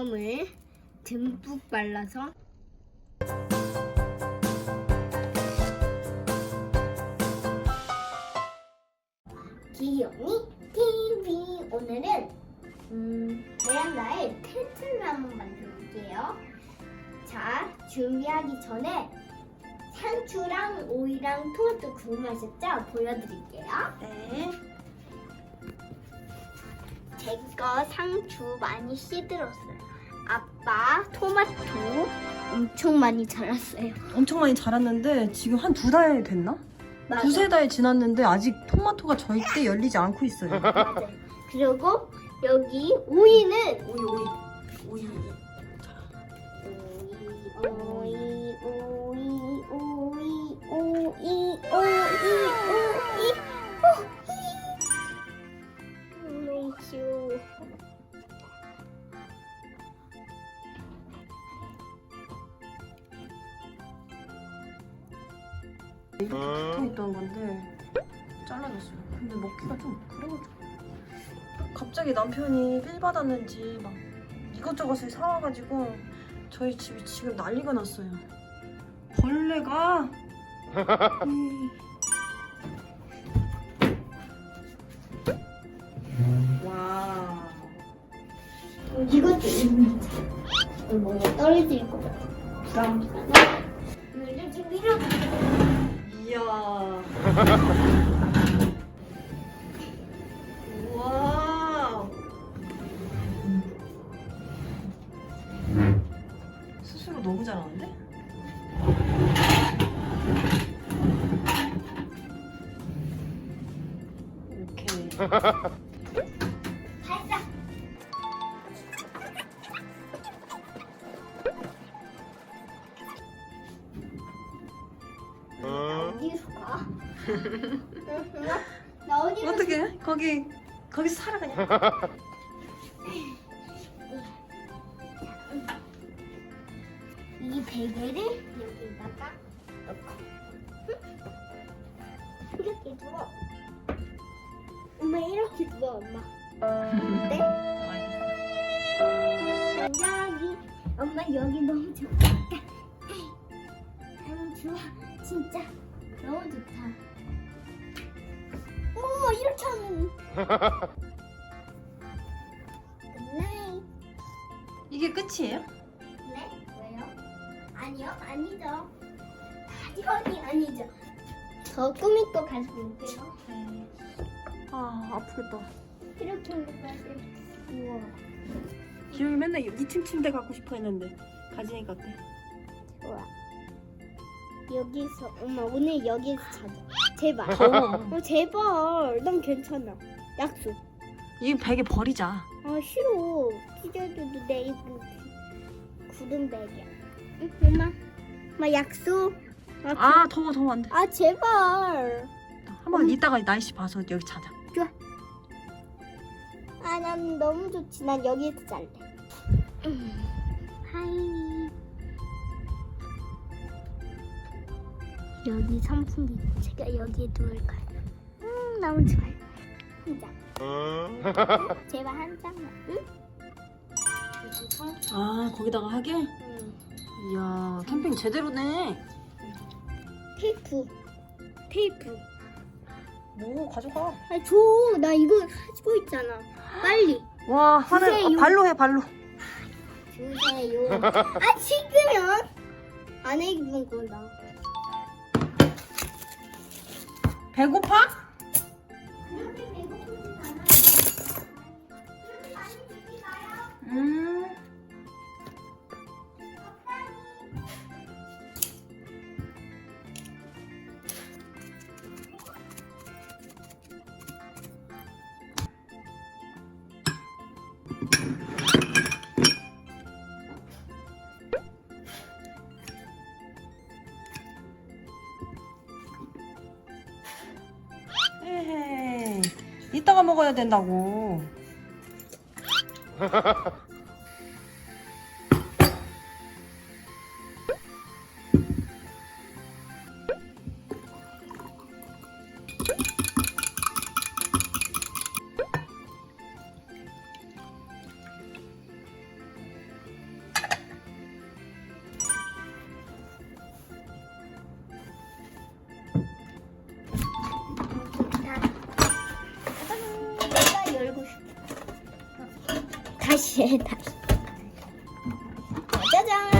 양념을 듬뿍 발라서 기영이 TV 오늘은 음, 베란다에 텐트를 한번 만들어 볼게요. 자 준비하기 전에 상추랑 오이랑 토마토 궁금하셨죠? 보여드릴게요. 네. 제 거 상추 많이 씻들었어요. 아빠 토마토 엄청 많이 자랐어요. 엄청 많이 자랐는데 지금 한 두 달 됐나? 두세 달 지났는데 아직 토마토가 절대 열리지 않고 있어요. 맞아요. 그리고 여기 오이는 오이 오이 오이 오이 갑자기 남편이 빌 받았는지 막 이것저것을 사와가지고 저희 집이 지금 난리가 났어요. 벌레가 음. 와. 이것도 있는지 뭐 떨어질 것 같아. 부담스러워. 이거 좀 밀어. 이야. 살짝. 어디서 가? 어떻게? 거기 거기서 살아 그냥. 이 베개를 여기다가 넣고 이렇게 두어 엄마 이렇게 두어 엄마 어때? 여기 엄마 여기 너무 좋다 너무 좋아 진짜 너무 좋다 오 이렇게 하면 굿나잇 이게 끝이에요? 네? 왜요? 아니요, 아니죠. 아니요, 아니죠. 더 꾸밀 거 가지고 올게요. 아 아프겠다. 이렇게 올까요? 우와, 기영이 맨날 2층 침대 갖고 싶어 했는데 가지니까 어때? 좋아. 여기서, 엄마 오늘 여기서 자자. 제발. 어, 제발. 난 괜찮아. 약속. 이 베개 버리자. 아, 싫어. 찢어져도 내 이거 구름 베개. 응, 엄마. 엄마 약속. 아, 아 더워 더워 안 돼. 아 제발. 한번 이따가 날씨 봐서 여기 자자. 아, 난 너무 좋지. 난 여기에서 잘래. 하이. 여기 선풍기. 제가 여기에 누울까요? 음, 너무 좋아요. 한 장. 제발 한 장만. 응? 아 거기다가 하게? 응. 이야 캠핑 제대로네. 테이프. 테이프. 뭐 가져가. 아, 줘. 나 이거 가지고 있잖아. 빨리. 와 하늘 주세요. 어, 발로 해 발로. 주세요. 아, 지금은 안 해본 거다. 배고파? 이, 이따가 먹어야 된다고. 두개다 짜잔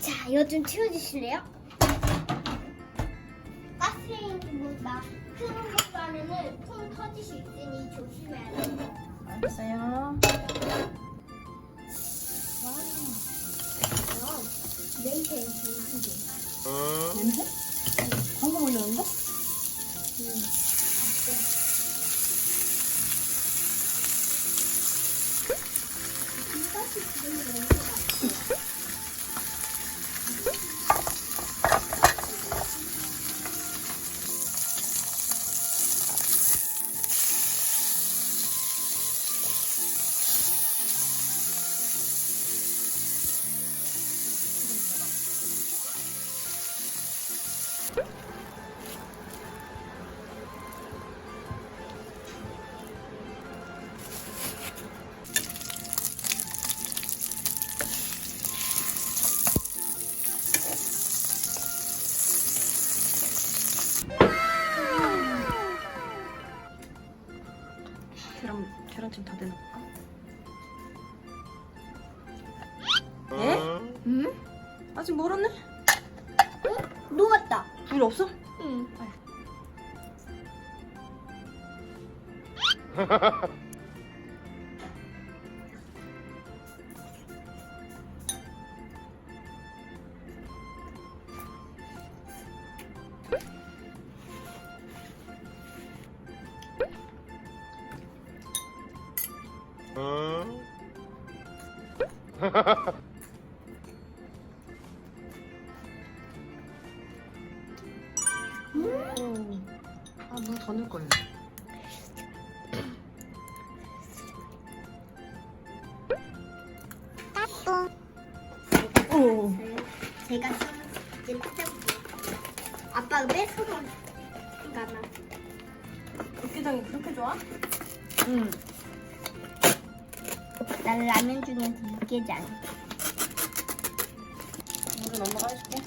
자 이거 좀 치워주실래요? 가스레인지보다 큰 것도 안에는 통 터질 수 있으니 조심해야 돼 알겠어요. 냄새 좋은데 냄새? 방금 올렸는데? 응 아, 물더 넣을걸. 오. 제가 이제 아빠가 뺏어가 가나 육개장이 그렇게 좋아? 응. 난 라면 중에서 육개장 물은 엄마가 해줄게.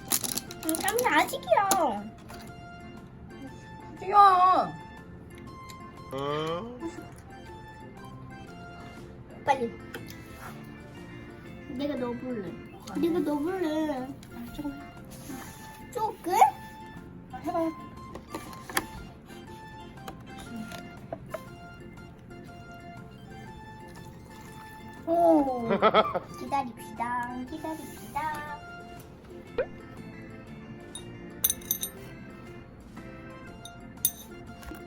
응, 땀이 아직이야 야 빨리. 내가 넣어볼래. 내가 넣어볼래. 조금? 조금? 해봐요. 오. 기다립시다. 기다립시다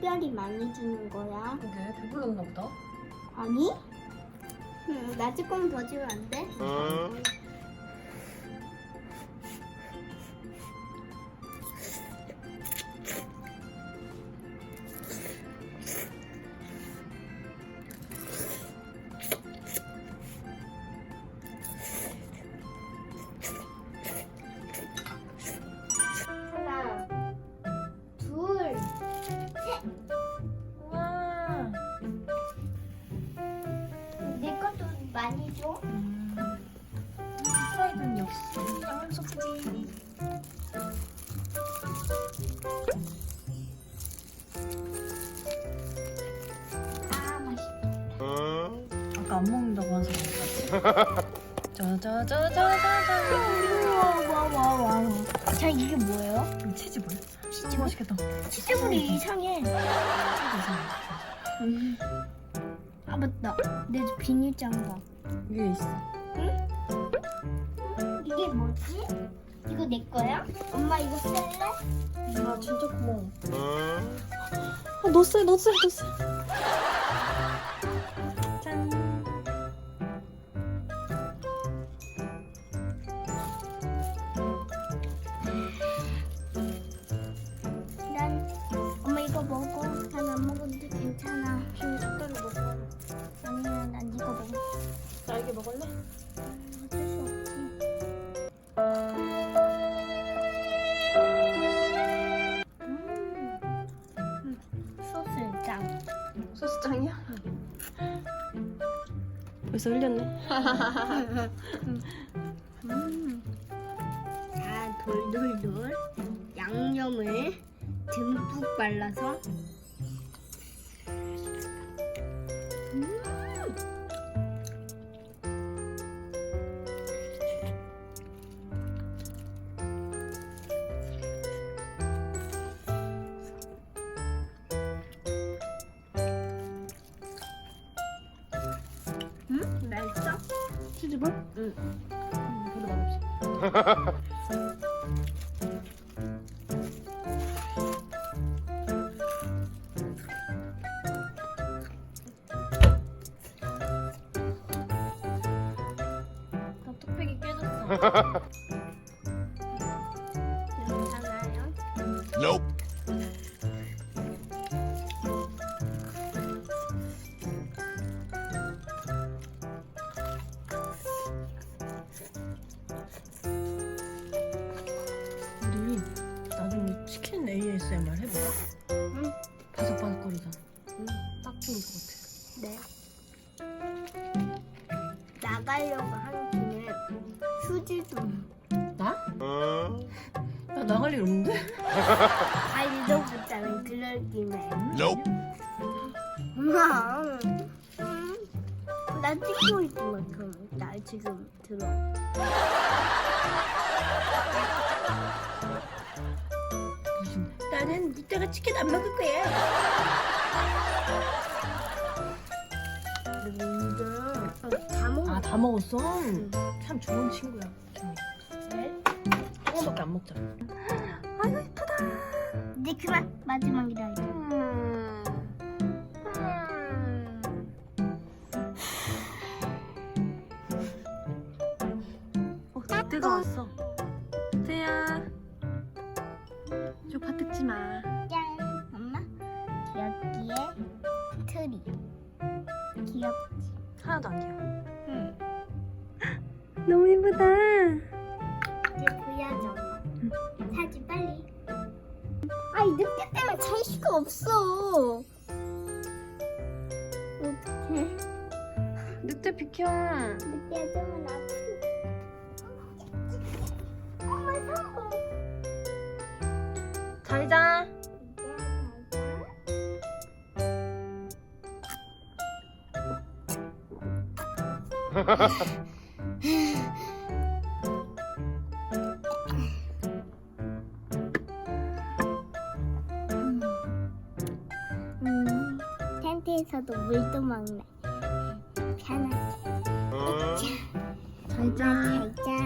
특별히 많이 주는 거야 그게 배불렀나 보다. 아니? 응, 나 조금 더 주면 안 돼? 하 줘. 프라이드는 역시 양념 소스지. 아, 맛있다. 아까 안 먹는다고 한 사람. 짜자자자자자. 와와와와. 자 이게 뭐예요? 치즈볼. 치즈 맛있겠다. 치즈볼이 이상해. 치즈 이상해. 아 맞다. 내 비닐장갑. 위에 있어. 이게 뭐지? 이거 내 거야? 엄마 이거 쓸래? 아 진짜 고마워. 아 넣었어요, 넣었 벌써 흘렸네. 음. 자, 돌돌돌 양념을 듬뿍 발라서 치즈볼? 응. 음, 별로 맛없어. 나 뚝배기 깨졌어. 네. 나가려고 하는 김에 수지도 나? 나 나갈 일 없는데? 발도 붙자면 그럴 김에. Nope. 엄마. 음, 나 찍고 있지만 그럼 나 지금 들어. 무슨 나는 이따가 치킨 안 먹을 거야. 근데 다 먹어. 아 다 먹었어? 참 좋은 친구야. 정이. 조금밖에 안 먹잖아. 이제 그만 마지막이다 이제. 어, 그때가 왔어. 태야. 저밥 뜯지 마. 짠, 엄마 여기에 트리. 하나도 안 귀여워. 응. 너무 예쁘다. 이제 보여줘. 사지 빨리. 아이 늑대 때문에 잘 수가 없어. 어떡해. 늑대 비켜. 늑대 때문에 아프. 음, 텐트에서도 물도 먹네. 편하게. 잘 자.